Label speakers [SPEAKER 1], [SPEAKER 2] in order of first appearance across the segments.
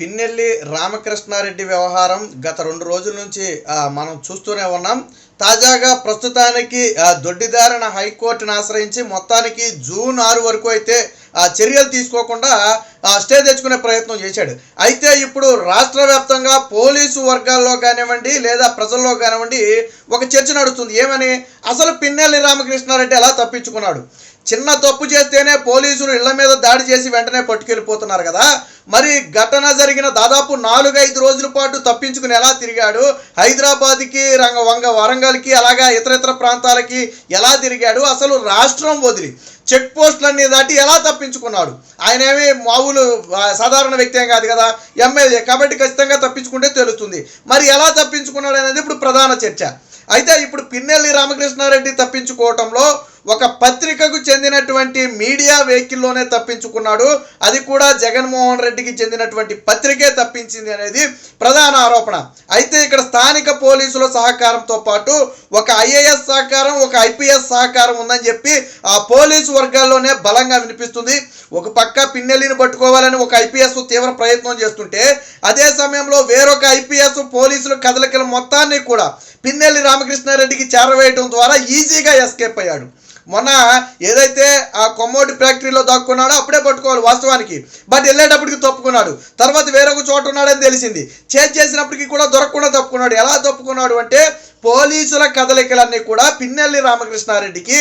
[SPEAKER 1] పిన్నెల్లి రామకృష్ణారెడ్డి వ్యవహారం గత రెండు రోజుల నుంచి మనం చూస్తూనే ఉన్నాం. తాజాగా ప్రస్తుతానికి దొడ్డిదారిన హైకోర్టును ఆశ్రయించి మొత్తానికి జూన్ ఆరు వరకు అయితే ఆ, చర్యలు తీసుకోకుండా స్టే తెచ్చుకునే ప్రయత్నం చేశాడు. అయితే ఇప్పుడు రాష్ట్ర వ్యాప్తంగా పోలీసు వర్గాల్లో కానివ్వండి లేదా ప్రజల్లో కానివ్వండి ఒక చర్చ నడుస్తుంది. ఏమని? అసలు పిన్నెల్లి రామకృష్ణారెడ్డి ఎలా తప్పించుకున్నాడు? చిన్న తప్పు చేస్తేనే పోలీసులు ఇళ్ళ మీద దాడి చేసి వెంటనే పట్టుకెళ్ళిపోతున్నారు కదా. మరి ఘటన జరిగిన దాదాపు నాలుగైదు రోజుల పాటు తప్పించుకుని ఎలా తిరిగాడు? హైదరాబాద్కి రంగ వంగ వరంగల్కి అలాగా ఇతర ఇతర ప్రాంతాలకి ఎలా తిరిగాడు? అసలు రాష్ట్రం వదిలి చెక్ పోస్టులన్నీ దాటి ఎలా తప్పించుకున్నాడు? ఆయన ఏమి మామూలు సాధారణ వ్యక్తి ఏం కాదు కదా ఎమ్మెల్యే. కాబట్టి ఖచ్చితంగా తప్పించుకుంటే తెలుస్తుంది. మరి ఎలా తప్పించుకున్నాడు అనేది ఇప్పుడు ప్రధాన చర్చ. అయితే ఇప్పుడు పిన్నెల్లి రామకృష్ణారెడ్డి తప్పించుకోవటంలో ఒక పత్రికకు చెందినటువంటి మీడియా వెహికల్లోనే తప్పించుకున్నాడు. అది కూడా జగన్మోహన్ రెడ్డికి చెందినటువంటి పత్రికే తప్పించింది అనేది ప్రధాన ఆరోపణ. అయితే ఇక్కడ స్థానిక పోలీసుల సహకారంతో పాటు ఒక ఐఏఎస్ సహకారం ఒక ఐపీఎస్ సహకారం ఉందని చెప్పి ఆ పోలీసు వర్గాల్లోనే బలంగా వినిపిస్తుంది. ఒక పక్క పిన్నెల్లిని పట్టుకోవాలని ఒక ఐపీఎస్ తీవ్ర ప్రయత్నం చేస్తుంటే అదే సమయంలో వేరొక ఐపీఎస్ పోలీసులు కదలికల మొత్తాన్ని కూడా పిన్నెల్లి రామకృష్ణారెడ్డికి చేరవేయడం ద్వారా ఈజీగా ఎస్కేప్ అయ్యాడు. మొన్న ఏదైతే ఆ కొమ్మోటి ఫ్యాక్టరీలో దాక్కున్నాడో అప్పుడే పట్టుకోవాలి వాస్తవానికి. బట్ వెళ్ళేటప్పటికి తప్పుకున్నాడు. తర్వాత వేరొక చోట ఉన్నాడని తెలిసింది. చేజ్ చేసినప్పటికీ కూడా దొరకకుండా తప్పుకున్నాడు. ఎలా తప్పుకున్నాడు అంటే పోలీసుల కదలికలన్నీ కూడా పిన్నెల్లి రామకృష్ణారెడ్డికి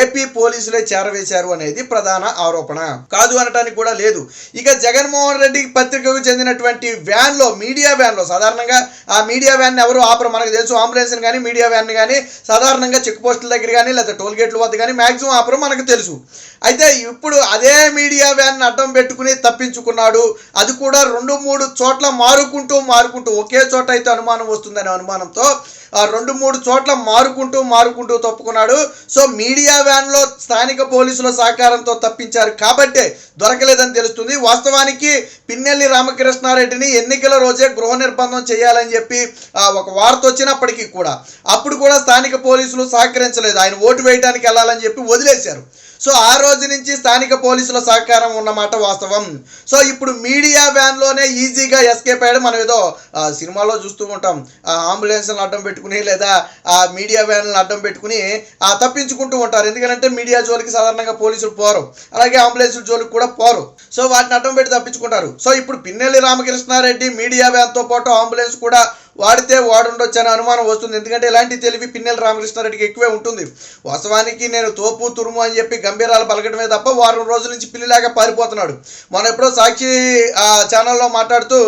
[SPEAKER 1] ఏపీ పోలీసులే చేరవేశారు అనేది ప్రధాన ఆరోపణ. కాదు అనటానికి కూడా లేదు. ఇక జగన్మోహన్ రెడ్డి పత్రికకు చెందినటువంటి వ్యాన్లో మీడియా వ్యాన్లో సాధారణంగా ఆ మీడియా వ్యాన్ ఎవరు ఆపరు మనకు తెలుసు అంబులెన్స్ కానీ మీడియా వ్యాన్ కానీ సాధారణంగా చెక్ పోస్టుల దగ్గర కానీ లేదా టోల్ గేట్ల వద్ద కానీ మ్యాక్సిమం ఆపరు మనకు తెలుసు. అయితే ఇప్పుడు అదే మీడియా వ్యాన్ అడ్డం పెట్టుకుని తప్పించుకున్నాడు. అది కూడా రెండు మూడు చోట్ల మారుకుంటూ మారుకుంటూ ఒకే చోట అయితే అనుమానం వస్తుందనే అనుమానంతో రెండు మూడు చోట్ల మారుకుంటూ మారుకుంటూ తప్పుకున్నాడు. సో మీడియా వ్యాన్లో స్థానిక పోలీసుల సహకారంతో తప్పించారు. కాబట్టే దొరకలేదని తెలుస్తుంది. వాస్తవానికి పిన్నెల్లి రామకృష్ణారెడ్డిని ఎన్నికల రోజే గృహ నిర్బంధం చేయాలని చెప్పి ఒక వార్త వచ్చినప్పటికీ కూడా. అప్పుడు కూడా స్థానిక పోలీసులు సహకరించలేదు. ఆయన ఓటు వేయడానికి వెళ్ళాలని చెప్పి వదిలేశారు. సో ఆ రోజు నుంచి స్థానిక పోలీసుల సహకారం ఉన్నమాట వాస్తవం. సో ఇప్పుడు మీడియా వ్యాన్లోనే ఈజీగా ఎస్కేప్ అయ్యాడు. మనం ఏదో సినిమాలో చూస్తూ ఉంటాం. ఆ అంబులెన్స్లను అడ్డం పెట్టుకుని లేదా ఆ మీడియా వ్యాన్లను అడ్డం పెట్టుకుని ఆ తప్పించుకుంటూ ఉంటారు. ఎందుకంటే మీడియా జోలికి సాధారణంగా పోలీసులు పోరు. అలాగే అంబులెన్స్ జోలికి కూడా పోరు. సో వాటిని అడ్డం పెట్టి తప్పించుకుంటారు. సో ఇప్పుడు పిన్నెల్లి రామకృష్ణారెడ్డి మీడియా వ్యాన్తో పాటు అంబులెన్స్ కూడా వాడితే వాడుండొచ్చు అనే అనుమానం వస్తుంది. ఎందుకంటే ఇలాంటి తెలివి పిన్నెల రామకృష్ణారెడ్డికి ఎక్కువే ఉంటుంది. వాస్తవానికి నేను తోపు తురుము అని చెప్పి గంభీరాలు పలకడమే తప్ప వారం రోజుల నుంచి పిల్లిలాగా పారిపోతున్నాడు. మన ఎప్పుడో సాక్షి ఆ ఛానల్లో మాట్లాడుతూ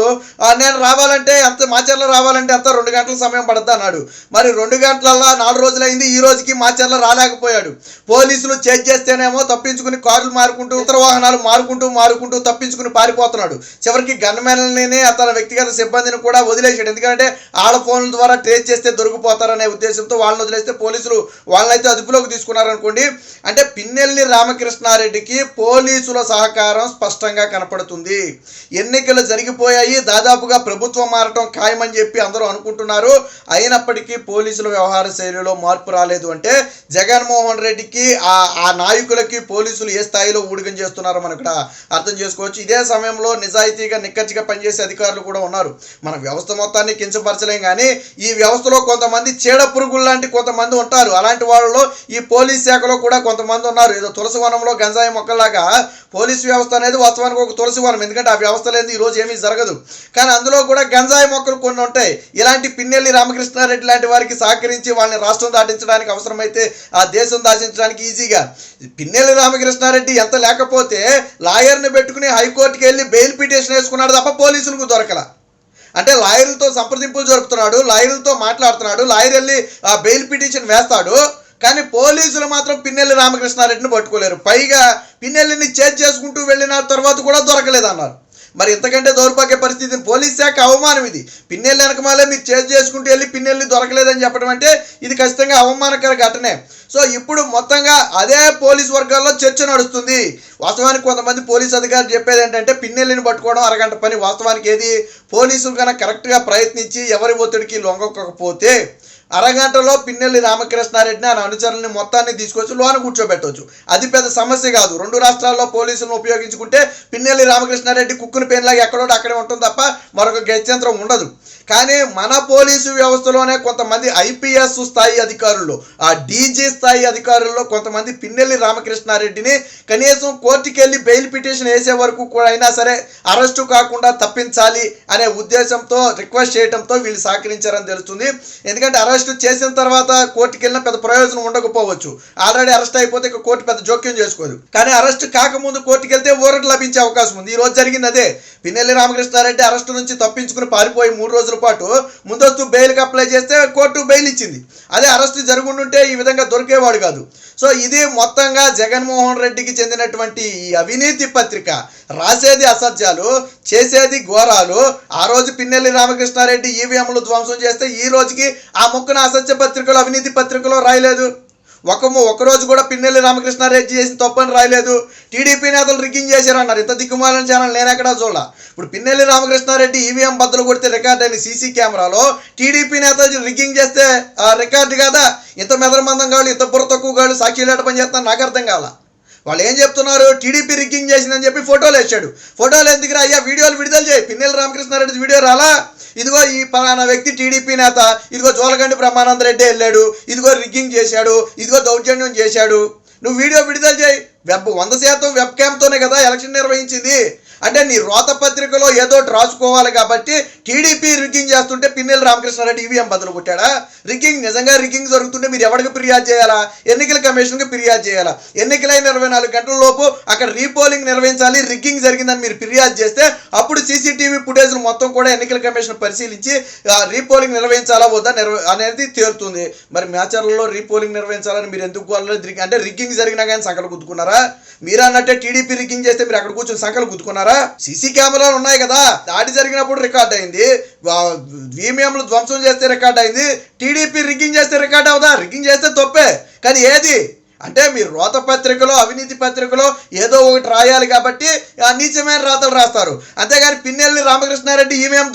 [SPEAKER 1] నేను రావాలంటే అంత మాచర్ల రావాలంటే అంత రెండు గంటల సమయం పడద్దు అన్నాడు. మరి రెండు గంటలల్లా నాలుగు రోజులైంది ఈ రోజుకి మాచర్ల రాలేకపోయాడు. పోలీసులు చేక్ చేస్తేనేమో తప్పించుకుని కార్లు మారుకుంటూ ఇతర వాహనాలు మారుకుంటూ మారుకుంటూ తప్పించుకుని పారిపోతున్నాడు. చివరికి గన్మెన్లని అతని వ్యక్తిగత సిబ్బందిని కూడా వదిలేశాడు. ఎందుకంటే ఆడ ఫోన్ల ద్వారా ట్రేస్ చేస్తే దొరికిపోతారనే ఉద్దేశంతో వాళ్ళని వదిలేస్తే పోలీసులు వాళ్ళనైతే అదుపులోకి తీసుకున్నారనుకోండి. అంటే పిన్నెల్లి రామకృష్ణారెడ్డికి పోలీసుల సహకారం స్పష్టంగా కనపడుతుంది. ఎన్నికలు జరిగిపోయాయి దాదాపుగా ప్రభుత్వం మారటం ఖాయమని చెప్పి అందరూ అనుకుంటున్నారు. అయినప్పటికీ పోలీసుల వ్యవహార శైలిలో మార్పు రాలేదు అంటే జగన్మోహన్ రెడ్డికి ఆ ఆ నాయకులకి పోలీసులు ఏ స్థాయిలో ఊడిగం చేస్తున్నారో మనం ఇక్కడ అర్థం చేసుకోవచ్చు. ఇదే సమయంలో నిజాయితీగా నిక్కచ్చిగా పనిచేసే అధికారులు కూడా ఉన్నారు. మన వ్యవస్థ మొత్తాన్ని కించపరచలేం కానీ ఈ వ్యవస్థలో కొంతమంది చీడ పురుగులు లాంటి కొంతమంది ఉంటారు. అలాంటి వాళ్ళలో ఈ పోలీస్ శాఖలో కూడా కొంతమంది ఉన్నారు. ఏదో తులసి వనంలో గంజాయి మొక్కలాగా పోలీస్ వ్యవస్థ అనేది వాస్తవానికి ఒక తులసి వనం. ఎందుకంటే ఆ వ్యవస్థ లేదు ఈ రోజు ఏమీ జరగదు. కానీ అందులో కూడా గంజాయి మొక్కలు కొన్ని ఉంటాయి. ఇలాంటి పిన్నెల్లి రామకృష్ణారెడ్డి లాంటి వారికి సహకరించి వాళ్ళని రాష్ట్రం దాటించడానికి అవసరమైతే ఆ దేశం దాటించడానికి ఈజీగా. పిన్నెల్లి రామకృష్ణారెడ్డి ఎంత లేకపోతే లాయర్ని పెట్టుకుని హైకోర్టుకి వెళ్ళి బెయిల్ పిటిషన్ వేసుకున్నాడు తప్ప పోలీసులకు దొరకలే. అంటే లాయర్లతో సంప్రదింపులు జరుపుతున్నాడు లాయర్లతో మాట్లాడుతున్నాడు లాయర్ వెళ్ళి ఆ బెయిల్ పిటిషన్ వేస్తాడు. కానీ పోలీసులు మాత్రం పిన్నెల్లి రామకృష్ణారెడ్డిని పట్టుకోలేరు. పైగా పిన్నెల్లిని చేజ్ చేసుకుంటూ వెళ్ళిన తర్వాత కూడా దొరకలేదన్నారు. మరి ఇంతకంటే దౌర్భాగ్య పరిస్థితి పోలీస్ శాఖ అవమానం ఇది. పిన్నెల్లి వెనకమాలే మీరు చేజ్ చేసుకుంటూ వెళ్ళి పిన్నెల్లి దొరకలేదని చెప్పడం అంటే ఇది ఖచ్చితంగా అవమానకర ఘటనే. సో ఇప్పుడు మొత్తంగా అదే పోలీస్ వర్గాల్లో చర్చ నడుస్తుంది. వాస్తవానికి కొంతమంది పోలీస్ అధికారులు చెప్పేది ఏంటంటే పిన్నెల్లిని పట్టుకోవడం అరగంట పని. వాస్తవానికి ఏది? పోలీసులు కనుక కరెక్ట్గా ప్రయత్నించి ఎవరి ఒత్తిడికి లొంగకపోతే అరగంటలో పిన్నెల్లి రామకృష్ణారెడ్డిని ఆయన అనుచరుల్ని మొత్తాన్ని తీసుకొచ్చి లోన కూర్చోబెట్టవచ్చు అది పెద్ద సమస్య కాదు. రెండు రాష్ట్రాల్లో పోలీసులను ఉపయోగించుకుంటే పిన్నెల్లి రామకృష్ణారెడ్డి కుక్కుని పేరులాగా ఎక్కడో అక్కడే ఉంటుంది తప్ప మరొక గత్యంతరం ఉండదు. కానీ మన పోలీసు వ్యవస్థలోనే కొంతమంది ఐపీఎస్ స్థాయి అధికారులు ఆ డీజీ స్థాయి అధికారుల్లో కొంతమంది పిన్నెల్లి రామకృష్ణారెడ్డిని కనీసం కోర్టుకి వెళ్ళి బెయిల్ పిటిషన్ వేసే వరకు కూడా అయినా సరే అరెస్టు కాకుండా తప్పించాలి అనే ఉద్దేశంతో రిక్వెస్ట్ చేయడంతో వీళ్ళు సహకరించారని తెలుస్తుంది. ఎందుకంటే అరెస్ట్ చేసిన తర్వాత కోర్టుకి వెళ్ళిన పెద్ద ప్రయోజనం ఉండకపోవచ్చు. ఆల్రెడీ అరెస్ట్ అయిపోతే ఇక కోర్టు పెద్ద జోక్యం చేసుకోదు. కానీ అరెస్ట్ కాకముందు కోర్టుకి వెళ్తే ఊరట లభించే అవకాశం ఉంది. ఈ రోజు జరిగింది అదే. పిన్నెల్లి రామకృష్ణారెడ్డి అరెస్ట్ నుంచి తప్పించుకుని పారిపోయి మూడు రోజులు పాటు ముందస్తు బెయిల్కి అప్లై చేస్తే కోర్టు బెయిల్ ఇచ్చింది. అదే అరెస్ట్ జరుగుంటుంటే ఈ విధంగా దొరికేవాడు కాదు. సో ఇది మొత్తంగా జగన్మోహన్ రెడ్డికి చెందినటువంటి ఈ అవినీతి పత్రిక. రాసేది అసత్యాలు చేసేది ఘోరాలు. ఆ రోజు పిన్నెల్లి రామకృష్ణారెడ్డి ఈవీఎంలు ధ్వంసం చేస్తే ఈ రోజుకి ఆ ముక్కన అసత్య పత్రికలో అవినీతి పత్రికలో రాయలేదు. ఒక ఒకరోజు కూడా పిన్నెల్లి రామకృష్ణారెడ్డి చేసిన తప్పని రాయలేదు. టీడీపీ నేతలు రిగ్గింగ్ చేశారన్నారు. ఇంత దిక్కుమాలని ఛానల్ నేను ఎక్కడా చూడ ఇప్పుడు పిన్నెల్లి రామకృష్ణారెడ్డి ఈవీఎం బద్దలు కొడితే రికార్డ్ అయిన సీసీ కెమెరాలో టీడీపీ నేతలు రిగ్గింగ్ చేస్తే ఆ రికార్డు కాదా? ఇంత మెదరమందం కాళ్ళు ఇంత బుర్ర తక్కువ కాళ్ళు సాక్షిలేట పని చేస్తాను నాకు అర్థం కావాలా వాళ్ళు ఏం చెప్తున్నారు? టీడీపీ రిగ్గింగ్ చేసిందని చెప్పి ఫోటోలు వేసాడు ఫోటోలు ఎందుకు అయ్యా వీడియోలు విడుదల చేయి. పిన్నెల రామకృష్ణారెడ్డి వీడియో రాలా? ఇదిగో ఈ పలానా వ్యక్తి టీడీపీ నేత ఇదిగో జోలగండి బ్రహ్మానంద రెడ్డి వెళ్ళాడు ఇదిగో రిగ్గింగ్ చేశాడు ఇదిగో దౌర్జన్యం చేశాడు. నువ్వు వీడియో విడుదల చేయి. వెబ్ వంద శాతం వెబ్ క్యాంప్తోనే కదా ఎలక్షన్ నిర్వహించింది. అంటే నీ రోత పత్రికలో ఏదో రాసుకోవాలి కాబట్టి టీడీపీ రిగ్గింగ్ చేస్తుంటే పిన్నెల రామకృష్ణారెడ్డి ఈవీఎం బదులు కొట్టాడా? రిగ్గింగ్ నిజంగా రిగ్గింగ్ జరుగుతుంటే మీరు ఎవరికి ఫిర్యాదు చేయాలా? ఎన్నికల కమిషన్కి ఫిర్యాదు చేయాలా? ఎన్నికలైన ఇరవై నాలుగు గంటల లోపు అక్కడ రీపోలింగ్ నిర్వహించాలి రిగ్గింగ్ జరిగిందని మీరు ఫిర్యాదు చేస్తే అప్పుడు సీసీటీవీ ఫుటేజ్లు మొత్తం కూడా ఎన్నికల కమిషన్ పరిశీలించి రీపోలింగ్ నిర్వహించాలా వద్దా నిర్వ అనేది తేలుతుంది మరి మ్యాచర్లలో రీపోలింగ్ నిర్వహించాలని మీరు ఎందుకు వాళ్ళని అంటే రిగ్గింగ్ జరిగినా కానీ సంకలు గుద్దుకున్నారా? మీరు అన్నట్టే టీడీపీ రిగ్గింగ్ చేస్తే మీరు అక్కడ కూర్చొని సంకలు గుద్దుకున్నారా? సీసీ కెమెరాలు ఉన్నాయి కదా. దాడి జరిగినప్పుడు రికార్డ్ అయింది. ఈవీఎంలు ధ్వంసం చేస్తే రికార్డ్ అయింది. టీడీపీ రిగ్గింగ్ చేస్తే రికార్డ్ అవుదా? రిగ్గింగ్ చేస్తే తప్పే. కానీ ఏది? అంటే మీరు రోత పత్రికలో అవినీతి పత్రికలో ఏదో ఒకటి రాయాలి కాబట్టి నీచమైన రాతలు రాస్తారు. అంతేగాని పిన్నెల్లి రామకృష్ణారెడ్డి ఈవీఎం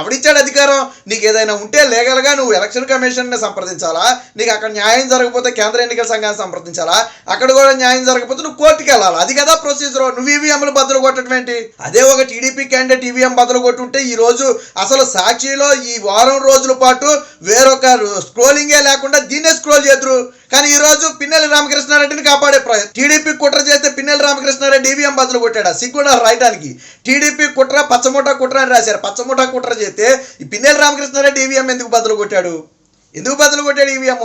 [SPEAKER 1] ఎవడిచ్చాడు అధికారం? నీకు ఏదైనా ఉంటే లీగల్గా నువ్వు ఎలక్షన్ కమిషన్ని సంప్రదించాలా? నీకు అక్కడ న్యాయం జరగకపోతే కేంద్ర ఎన్నికల సంఘాన్ని సంప్రదించాలా? అక్కడ కూడా న్యాయం జరగకపోతే నువ్వు కోర్టుకి వెళ్ళాలి అది కదా ప్రొసీజర్. నువ్వు ఈవీఎంలు బదులు కొట్టడం ఏంటి? అదే ఒక టీడీపీ క్యాండిడేట్ ఈవీఎం బదులు కొట్టుంటే ఈ రోజు అసలు సాక్షిలో ఈ వారం రోజుల పాటు వేరొక స్క్రోలింగే లేకుండా దీన్నే స్క్రోల్ చేద్దరు. కానీ ఈ రోజు రామకృష్ణారెడ్డిని కాపాడే ప్రయత్నం. టీడీపీ కుట్ర చేస్తే పిన్నెల రామకృష్ణారెడ్డి ఈవీఎం బదులు కొట్టాడు? సిగ్గుడా రాయడానికి టీడీపీ కుట్ర పచ్చమూట కుట్ర అని రాశారు. పచ్చమూట కుట్ర చేస్తే ఈ పిన్నెల రామకృష్ణారెడ్డి ఈవీఎం ఎందుకు బదులు కొట్టాడు? ఎందుకు బదులు కొట్టాడు ఈవీఎం?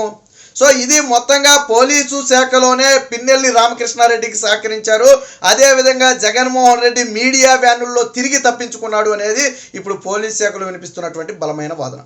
[SPEAKER 1] సో ఇది మొత్తంగా పోలీసు శాఖలోనే పిన్నెల్లి రామకృష్ణారెడ్డికి సహకరించారు. అదేవిధంగా జగన్మోహన్ రెడ్డి మీడియా వ్యానుల్లో తిరిగి తప్పించుకున్నాడు అనేది ఇప్పుడు పోలీస్ శాఖలో వినిపిస్తున్నటువంటి బలమైన వాదన.